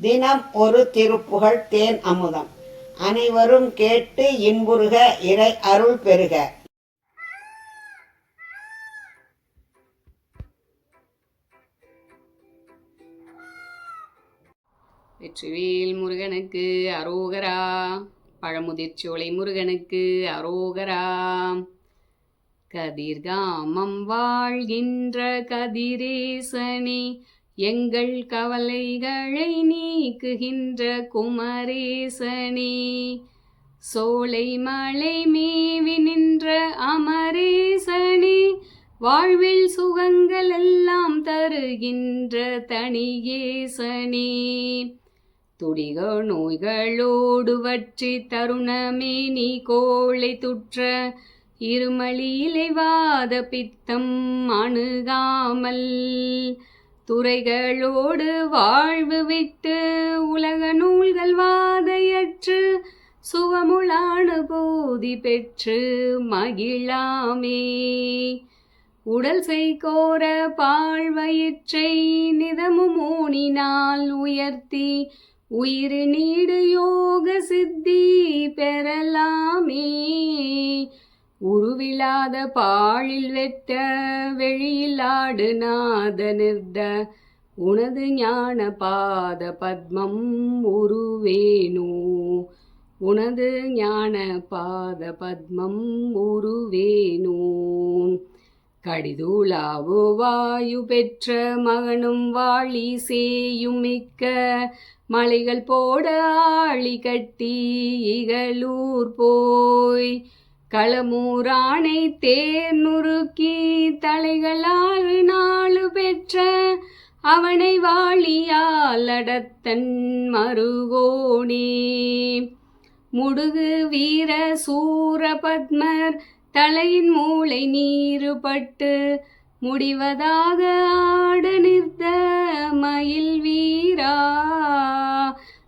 தினம் ஒரு திருப்புகழ் தேன் அமுதம். அனைவரும் கேட்டு இன்புறுக இறை அருள் பெறுக. வெற்றிவேல் முருகனுக்கு அரோகரா பழமுதிர்ச்சோலை முருகனுக்கு அரோகரா. கதிர்காமம் வாழ்கின்ற கதிரேசனே எங்கள் கவலைகளை நீக்குகின்ற குமரேசனே சோலை மலை மேவி நின்ற அமரேசனே வாழ்வில் சுகங்கள் எல்லாம் தருகின்ற தனியேசனே. துடிக நோய்களோடு வற்றி தருணமே நீ கோளை துற்ற இருமலியிலை வாத பித்தம் அணுகாமல் துறைகளோடு வாழ்வு விட்டு உலக நூல்கள் வாதையற்று சுகமுளான போதி பெற்று மகிழாமே. உடல் செய்கோர பாழ்வயிற்றை நிதமும் ஊனினால் உயர்த்தி உயிர் நீடு யோக சித்தி பெறலாமே. உருவில்லாத பாழில் வெட்ட வெளியில் ஆடு நாத நிர்த உனது ஞான பாத பத்மம் உருவேனோ உனது ஞான பாத பத்மம் உருவேனோ கடிதூளாவு வாயு பெற்ற மகனும் வாழி சேயும் மிக்க மலைகள் போட ஆழி கட்டி இகலூர் போய் களமூரானை தேர் நுறுக்கி தலைகளால் நாளு பெற்ற அவனை வாழியால் அடத்தன் மருகோனே. முடுகு வீர சூர பத்மர் தலையின் மூளை நீருபட்டு முடிவதாக ஆட நிற்த மயில் வீரா.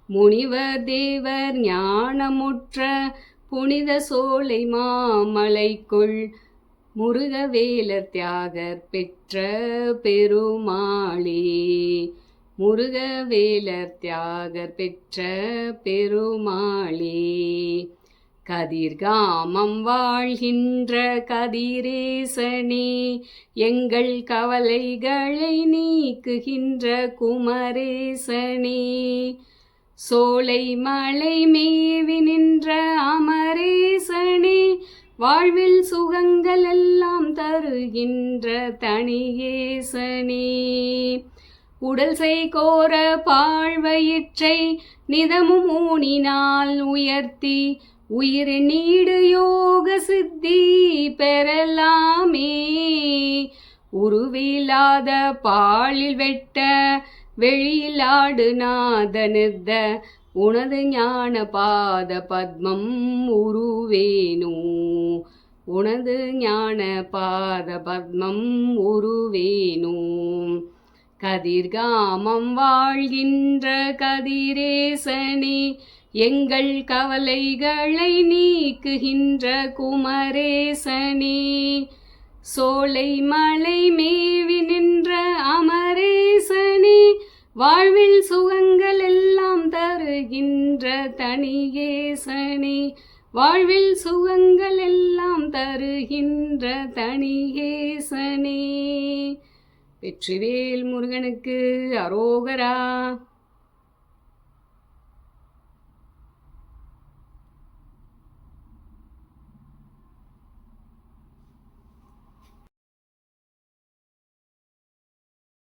முனிவர் தேவர் ஞானமுற்ற புனித சோலை மாமலைக்குள் முருகவேலர் தியாகர் பெற்ற பெருமாளே. முருகவேலர் தியாகர் பெற்ற பெருமாளே. கதிர்காமம் வாழ்கின்ற கதிரேசனே எங்கள் கவலைகளை நீக்குகின்ற குமரேசனே. சோலை மலை மேவி நின்ற அமரேசனே வாழ்வில் சுகங்கள் எல்லாம் தருகின்ற தனியேசனே. உடல் செய்கோர பாழ்வயிற்றை நிதமும் ஊனினால் உயர்த்தி உயிர் நீடு யோக சித்தி பெறலாமே. உருவில்லாத பாலில் வெட்ட வெளியில் ஆடு நாத நிர்த உனது ஞான பாத பத்மம் உருவேனோ உனது ஞான பாத பத்மம் உருவேனோ கதிர்காமம் வாழ்கின்ற கதிரேசனே எங்கள் கவலைகளை நீக்குகின்ற குமரேசனே சோலை மலை மேவி நின்ற வாழ்வில் சுகங்கள் எல்லாம் தருகின்ற தனியேசனே வாழ்வில் சுகங்கள் எல்லாம் தருகின்ற தனியேசனே வெற்றிவேல் முருகனுக்கு அரோகரா.